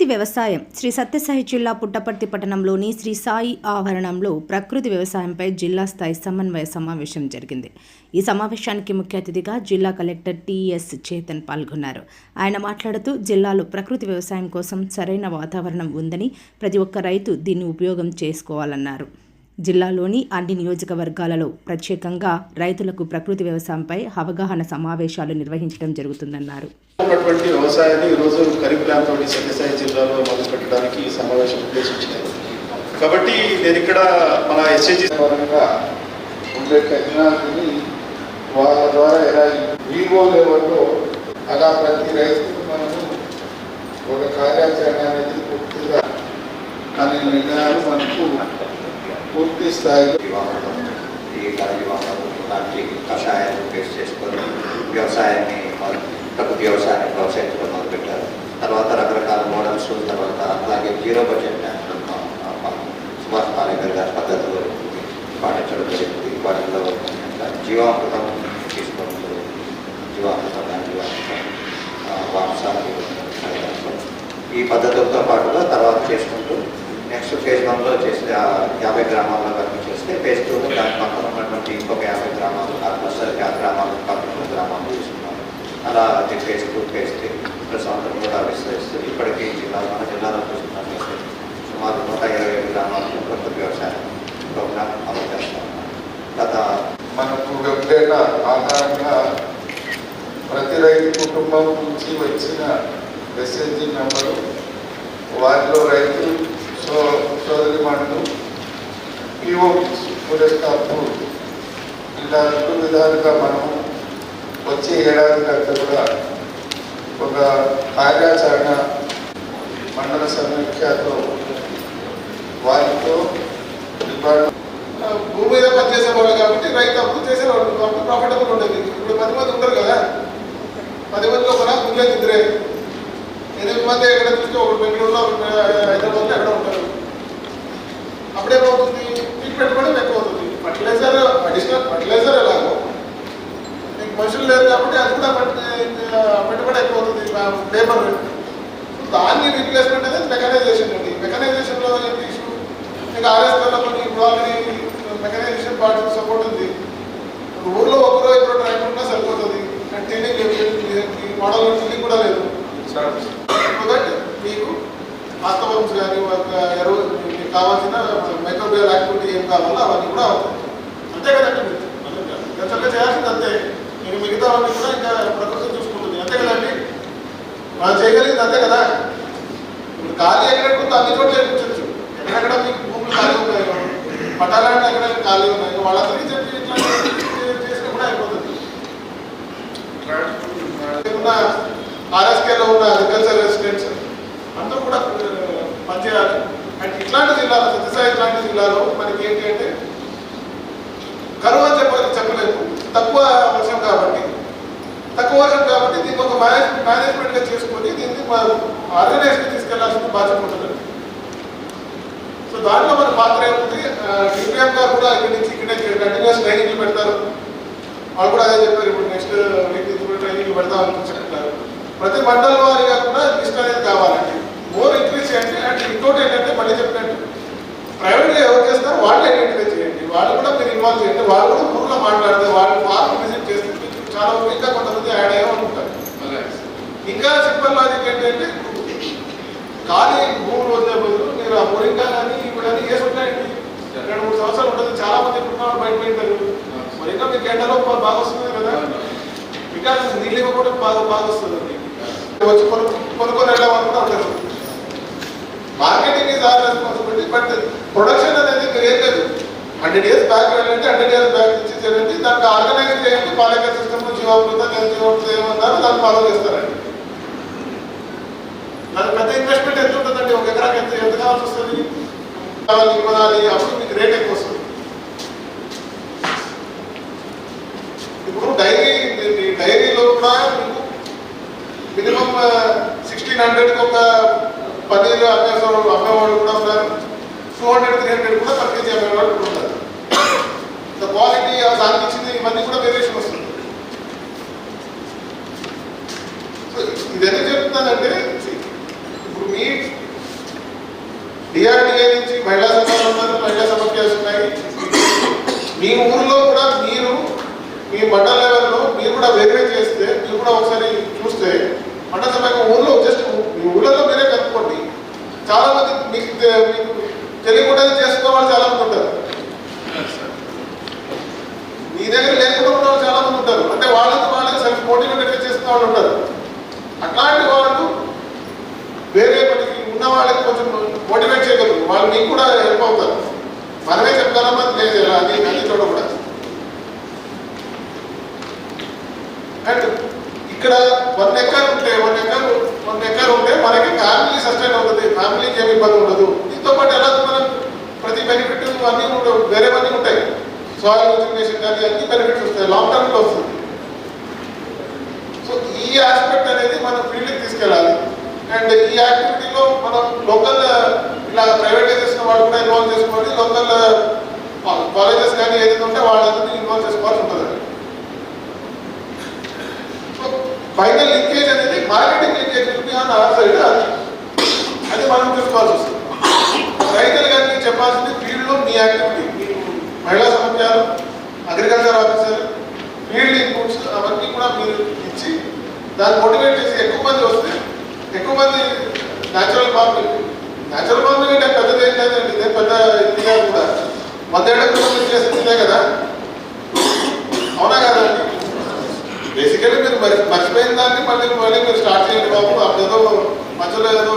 ప్రకృతి వ్యవసాయం. శ్రీ సత్యసాయి జిల్లా పుట్టపర్తి పట్టణంలోని శ్రీ సాయి ఆవరణంలో ప్రకృతి వ్యవసాయంపై జిల్లా స్థాయి సమన్వయ సమావేశం జరిగింది. ఈ సమావేశానికి ముఖ్య అతిథిగా జిల్లా కలెక్టర్ టిఎస్ చేతన్ పాల్గొన్నారు. ఆయన మాట్లాడుతూ జిల్లాలో ప్రకృతి వ్యవసాయం కోసం సరైన వాతావరణం ఉందని ప్రతి ఒక్క రైతు దీన్ని ఉపయోగం చేసుకోవాలన్నారు. జిల్లాలోని అన్ని నియోజకవర్గాలలో ప్రత్యేకంగా రైతులకు ప్రకృతి వ్యవసాయంపై అవగాహన సమావేశాలు నిర్వహించడం జరుగుతుందన్నారు. కాబట్టి నేను ఇక్కడ మన ఎస్హెచ్జి పరంగా ఉండే టెక్నాలజీని వాళ్ళ ద్వారా ఎలా వీవో లెవెల్లో అలా ప్రతి రైతుకు మనము ఒక కార్యాచరణ అనేది పూర్తిగా అనే నిర్ణయాలు మనకు పూర్తి స్థాయిలో జీవామృతం ఈ జీవామృతం లాంటి కషాయాలు బేస్ చేసుకొని వ్యవసాయాన్ని ప్రకృతి వ్యవసాయాన్ని ప్రోత్సహించడం మొదలుపెట్టారు. తర్వాత రకరకాల మోడల్స్ తర్వాత అలాగే zero budget natural Subhash Palekar గారి పద్ధతులు పాటించడం జరిగింది. వాటిలో జీవామృతం తీసుకోవడం జీవామృతం జీవామృతం వాంసాలు ఈ పద్ధతులతో పాటుగా తర్వాత చేసుకుంటూ నెక్స్ట్ ఫేజ్ వన్లో చేసిన యాభై గ్రామాల్లో కనుక చేస్తే ఫేజ్ టూలో దాని పక్కన ఉన్నటువంటి ఇంకొక యాభై గ్రామాలు ఆ ఆ గ్రామాలు పక్కన గ్రామాలు తీసుకున్నాం. అలా అది ఫేజ్ టూ ఫేజ్ త్రీ సంవత్సరం కూడా విస్తరిస్తూ ఇప్పటికీ జిల్లా మన జిల్లాలో చూసినట్లయితే సుమారు నూట ఇరవై ఏడు గ్రామాల్లో ప్రకృతి వ్యవసాయం ప్రోగ్రాం అమలు చేస్తాం గత మనకు ఆధారంగా ప్రతి రైతు కుటుంబం నుంచి వచ్చిన ఎస్ఎన్జి నెంబరు వారిలో రైతులు సో సోదరి మండలు పిఓ పురస్కాపు ఇలా రెండు విధాలుగా మనం వచ్చే ఏడాది కంటే కూడా ఒక కార్యాచరణ మండల సమీక్షతో వారితో భూమి మీద పనిచేసే వాళ్ళు కాబట్టి రైతు అప్పుడు చేసేవాళ్ళు కాబట్టి ప్రాఫిటబుల్ ఉండేది. ఇప్పుడు పది మంది ఉంటారు కదా. పది మందిలో కూడా గుండె ఇద్దరే ఎనిమిది మంది ఎక్కడ చూస్తే ఒకటి బెంగళూరులో ఒకటి హైదరాబాద్లో ఎక్కడ ఉంటారు అప్పుడేమవుతుంది మీకు పెట్టుబడి ఎక్కువ అవుతుంది. ఫర్టిలైజర్ అడిషనల్ ఫర్టిలైజర్ ఎలాగో. మీకు మనుషులు లేరు కాబట్టి అది కూడా పెట్టుబడి ఎక్కువ అవుతుంది లేబర్ దాన్ని రీప్లేస్మెంట్ అనేది మెకనైజేషన్ అండి. మెకనైజేషన్లో ఏంటి ఇష్యూ మీకు ఆర్ఎస్లో కొన్ని ఇప్పుడు ఆల్రెడీ మెకనైజేషన్ పార్టీ సపోర్ట్ ఉంది. ఊర్లో ఒకరో ఇద్దరు ట్రాక్టర్ ఉన్నా సరిపోతుంది అండ్ ట్రైనింగ్ మోడల్ ట్రైనింగ్ కూడా లేదు సో దట్ మీకు వాస్తవంస్ కానీ ఒక ఎరువు మీకు కావాల్సిన మైక్రోబియల్ యాక్టివిటీ ఏం కావాలో అవన్నీ కూడా అవుతాయి అంతే కదండి ఖచ్చితంగా చేయాల్సింది అంతే మీకు మిగతా అన్నీ కూడా ఇంకా ప్రకృతి చూసుకుంటుంది అంతే కదండి మనం అంతే కదా? ఇప్పుడు ఖాళీ ఎక్కడెక్కడ అన్ని చోట్ల చేయించవచ్చు ఎక్కడెక్కడ మీకు భూములు ఖాళీ ఉన్నాయో పట్టాలంటే ఎక్కడ ఖాళీ ఉన్నాయో వాళ్ళందరికీ చెప్పి ఇట్లా కూడా అయిపోతుంది. ఉన్న ఆర్ఎస్కేలో ఉన్న అగ్రికల్చర్ రెసిడెంట్స్ అందరూ కూడా పనిచేయాలి. అండ్ ఇట్లాంటి జిల్లాలో సత్యసాయి ఇట్లాంటి జిల్లాలో మనకి ఏంటి అంటే కరువు అని చెప్ప చెప్పలేదు తక్కువ వర్షం కాబట్టి తక్కువ వర్షం కాబట్టి దీన్ని ఒక మేనేజ్ మేనేజ్మెంట్గా చేసుకొని దీన్ని ఆర్గనైజేషన్ తీసుకెళ్ళాల్సిన బాధ్యత ఉంటుంది. సో దాంట్లో మన పాత్ర ఏముంది? డిపిఎం గారు కూడా ఇక్కడి నుంచి ఇక్కడే కంటిన్యూస్ ట్రైనింగ్లు పెడతారు. వాళ్ళు కూడా అదే చెప్పారు ఇప్పుడు నెక్స్ట్ వీక్ నుంచి ట్రైనింగ్లు పెడతాం అనుకుంటున్నారు ప్రతి మండల వారిగా కూడా లిస్ట్ అనేది కావాలండి. మోర్ ఇంక్రీజ్ చేయండి. అండ్ ఇంకోటి ఏంటంటే మళ్ళీ చెప్పినట్టు ప్రైవేట్గా ఎవరు చేస్తారో వాళ్ళు ఐడెంటిఫై చేయండి. వాళ్ళు కూడా మీరు ఇన్వాల్వ్ చేయండి. వాళ్ళు కూడా ఊర్లో మాట్లాడితే వాళ్ళు ఫార్మ్ విజిట్ చాలా ఇంకా కొంతమంది యాడ్ అయ్యామనుకుంటారు ఇంకా సింపుల్ లాజిక్ ఏంటంటే ఖాళీ భూములు వదిలే బదులు మీరు ఆ మురింగా కానీ ఇప్పుడు కానీ వేసి ఉంటాయండి. రెండు మూడు సంవత్సరాలు ఉంటుంది. చాలా మంది ఇప్పుడు బయట పోయింటారు మురింగా మీకు ఎండలో బాగా వస్తుంది కదా? ఇంకా నీళ్ళు ఇవ్వకుండా బాగా బాగా వస్తుంది వచ్చి కొను కొనుక్కొని వెళ్ళామని కూడా ఉండదు marketing is our responsibility but production అనేది మీరు ఏం లేదు హండ్రెడ్ ఇయర్స్ బ్యాక్ వెళ్ళండి హండ్రెడ్ ఇయర్స్ బ్యాక్ నుంచి చేయండి దానికి ఆర్గనైజ్ చేయండి పాలక సిస్టమ్ జీవామృత నేను ఏమన్నారు దాన్ని ఫాలో చేస్తారండి. దానికి పెద్ద ఇన్వెస్ట్మెంట్ ఎంత ఉంటుందండి? ఒక ఎకరాకి ఎంత ఎంత కావాల్సి వస్తుంది? కావాలి కొనాలి అప్పుడు మీకు రేట్ ఎక్కువ వస్తుంది. ఇప్పుడు డైరీ డైరీలో కూడా మీకు మినిమం సిక్స్టీన్ హండ్రెడ్కి ఒక పన్నీరు అమ్మేవాళ్ళు అమ్మేవాడు కూడా ఉన్నారు. టూ హండ్రెడ్ త్రీ హండ్రెడ్ కూడా పర్ అమ్మేవాడు కూడా ఉన్నారు. ద క్వాలిటీ దానికి ఇచ్చింది ఇవన్నీ కూడా వేరియేషన్ వస్తుంది. ఇదెందుకు ఇది చెప్తున్నానంటే ఇప్పుడు మీ డిఆర్డిఏ నుంచి మహిళా సభలు ఉన్నారు మహిళా సమస్యలు ఉన్నాయి మీ ఊర్లో కూడా మీరు మీ మండల లెవెల్లో మీరు కూడా వెరిఫై చేస్తే మీరు కూడా ఒకసారి చూస్తే మండల సభ ఊర్లో జస్ట్ మీ ఊళ్ళలో మీరే కనుక్కోండి. చాలా మంది మీకు మీకు తెలియకుండా చేసుకున్న చాలా మంది ఉంటారు. మీ దగ్గర లేకుండా ఉన్న చాలా మంది ఉంటారు. అంటే వాళ్ళకి వాళ్ళకి సెల్ఫ్ మోటివేటెడ్ చేస్తున్న వాళ్ళు ఉంటారు. అట్లాంటి వాళ్ళు వేరే మనకి ఉన్న వాళ్ళకి కొంచెం మోటివేట్ చేయగలరు. వాళ్ళు మీకు కూడా హెల్ప్ అవుతారు. మనమే చెప్తారమ్మా లేదు. ఇలా అది అన్ని అండ్ ఇక్కడ వన్ ఎకర్ ఉంటే వన్ ఎకర్ వన్ ఎకర్ ఉంటే మనకి ఫ్యామిలీ సస్టైన్ అవుతుంది. ఫ్యామిలీకి ఏమి ఇబ్బంది ఉండదు. దీంతో పాటు ఎలా మనం ప్రతి బెనిఫిట్ అన్నీ వేరే వేరేవన్నీ ఉంటాయి. సాయిల్ రిజర్వేషన్ కానీ అన్ని బెనిఫిట్స్ వస్తాయి. లాంగ్ టర్మ్లో వస్తుంది. ఆస్పెక్ట్ అనేది మనం ఫీల్డ్కి తీసుకెళ్ళాలి. అండ్ ఈ యాక్టివిటీలో మనం లోకల్ ఇలా ప్రైవేటైజేషన్ వాళ్ళు కూడా ఇన్వాల్వ్ చేసుకోవాలి. లోకల్ కాలేజెస్ కానీ ఏదైతే ఉంటే వాళ్ళందరినీ ఇన్వాల్వ్ చేసుకోవాల్సి ఉంటుంది. ఫైనల్ లింకేజ్ అనేది మార్కెటింగ్ లింకేజ్ ఉంది ఆన్ ఆ సైడ్ అది అది మనం చూసుకోవాల్సి వస్తుంది. రైతులు కానీ చెప్పాల్సింది ఫీల్డ్లో మీ యాక్టివిటీ మహిళా సమస్యలు అగ్రికల్చర్ ఆఫీసర్ ఫీల్డ్ ఇన్పుట్స్ అవన్నీ కూడా మీరు ఇచ్చి దాన్ని మోటివేట్ చేసి ఎక్కువ మంది వస్తే ఎక్కువ మంది న్యాచురల్ ఫార్మింగ్ న్యాచురల్ ఫార్మింగ్ అంటే పెద్దది ఏం లేదండి ఇదే పెద్ద ఇదిగా కూడా. వందేళ్ళ క్రితం చేసింది కదా? అవునా కదా బేసికలీ మీరు మరి మర్చిపోయిన దాన్ని మళ్ళీ మళ్ళీ మీరు స్టార్ట్ చేయండి బాబు. అప్పుడేదో మధ్యలో ఏదో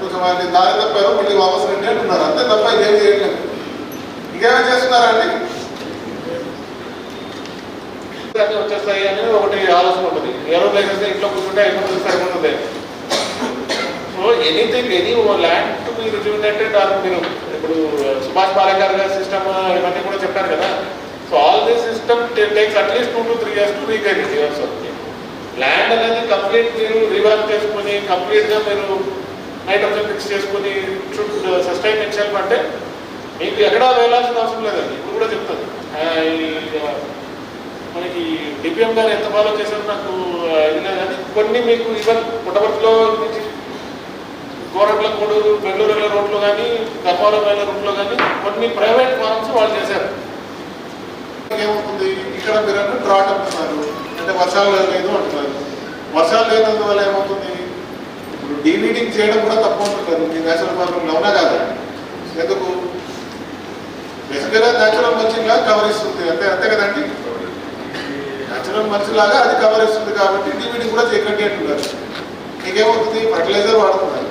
కొంచెం దారి తప్పారో మళ్ళీ వాపస్ రండి అంటున్నారు. అంతే తప్ప ఏం చేయట్లేదు. ఇంకేమైనా చేస్తున్నారా అండి? అన్నీ వచ్చేస్తాయి అని ఒకటి ఆలోచన ఉంటుంది. ఏరోప్లేన్ వేస్తే ఇంట్లో కూర్చుంటే అయిపోతుంది సరిపోతుంది సో ఎనీథింగ్ ఎనీ ల్యాండ్ మీరు రిజ్యూమినేటెడ్ ఆర్ మీరు ఇప్పుడు సుభాష్ పాలేకర్ గారి సిస్టమ్ ఇవన్నీ కూడా చెప్పారు కదా. So all this system takes at least two to three years to రీగైడ్ years land అనేది కంప్లీట్ మీరు రివాల్వ్ చేసుకుని కంప్లీట్గా మీరు నైట్రోజన్ ఫిక్స్ చేసుకుని షుడ్ సస్టైన్ ఇచ్చారు మీకు ఎక్కడా వెళ్ళాల్సిన అవసరం లేదండి. ఇప్పుడు కూడా చెప్తాను. మనకి డిపిఎం గారు ఎంత ఫాలో చేశారో నాకు ఆ, ఇది కానీ కొన్ని మీకు ఈవెన్ పుట్టపర్తిలో నుంచి గోరట్ల కోడూరు బెంగళూరు వెళ్ళే రోడ్లు కానీ గర్భారం వెళ్ళే రూట్లో కానీ కొన్ని ప్రైవేట్ ఫార్మ్స్ వాళ్ళు చేశారు. ఏమవుతుంది ఇక్కడ మీరు అంటే డ్రాట్ అంటున్నారు. అంటే వర్షాలు లేదు అంటున్నారు. వర్షాలు లేనందువల్ల ఏమవుతుంది? ఇప్పుడు డీవీడింగ్ చేయడం కూడా తప్పు అంటున్నారు. మీ నేచురల్ ఫార్మింగ్ అవునా కాదు? ఎందుకు? బేసిక్గా నేచురల్ మల్చింగ్ కవర్ ఇస్తుంది అంతే అంతే కదండి? నేచురల్ మనిషిలాగా లాగా అది కవర్ ఇస్తుంది కాబట్టి డీవీడింగ్ కూడా చేయకండి అంటున్నారు. మీకేమవుతుంది? ఫర్టిలైజర్ వాడుతున్నారు.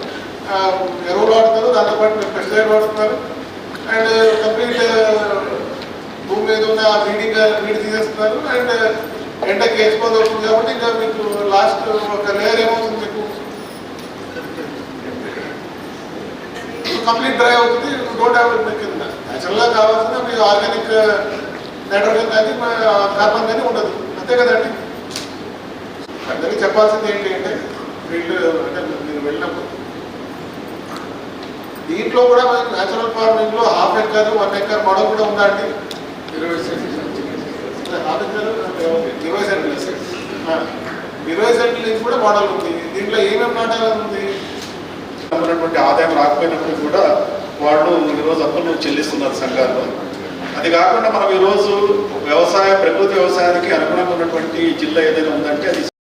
ఎరువులు వాడుతున్నారు. దాంతోపాటు పెస్టిసైడ్ వాడుతున్నారు. అండ్ కంప్లీట్ భూమి మీద ఉన్న వీడి వీడి తీసేస్తున్నారు. అండ్ ఎండకి ఎక్స్పోజ్ అవుతుంది కాబట్టి ఇంకా మీకు లాస్ట్ ఒక లేయర్ ఏమవుతుంది మీకు? కంప్లీట్ డ్రై అవుతుంది. డోంట్ హ్యావ్ కింద నేచురల్గా కావాల్సిన మీకు ఆర్గానిక్ నైట్రోజన్ కానీ కార్బన్ కానీ ఉండదు. అంతే కదండి. అందరికీ చెప్పాల్సింది ఏంటి అంటే వీళ్ళు అంటే మీరు వెళ్ళినప్పుడు. దీంట్లో కూడా మనకి natural ఫార్మింగ్లో half acre one acre model కూడా ఉందా అండి? ఇరవై హాఫ్ ఎకర్ ఇరవై సెంట్లు. ఇరవై కూడా మోడల్ ఉంది. దీంట్లో ఏమేమి నాటాలని ఉంది? ఉన్నటువంటి ఆదాయం రాకపోయినప్పుడు కూడా వాళ్ళు ఈరోజు అప్పులు చెల్లిస్తున్నారు సంఘాల్లో. అది కాకుండా మనం ఈరోజు వ్యవసాయ ప్రకృతి వ్యవసాయానికి అనుగుణంగా ఉన్నటువంటి జిల్లా ఏదైనా ఉందంటే అది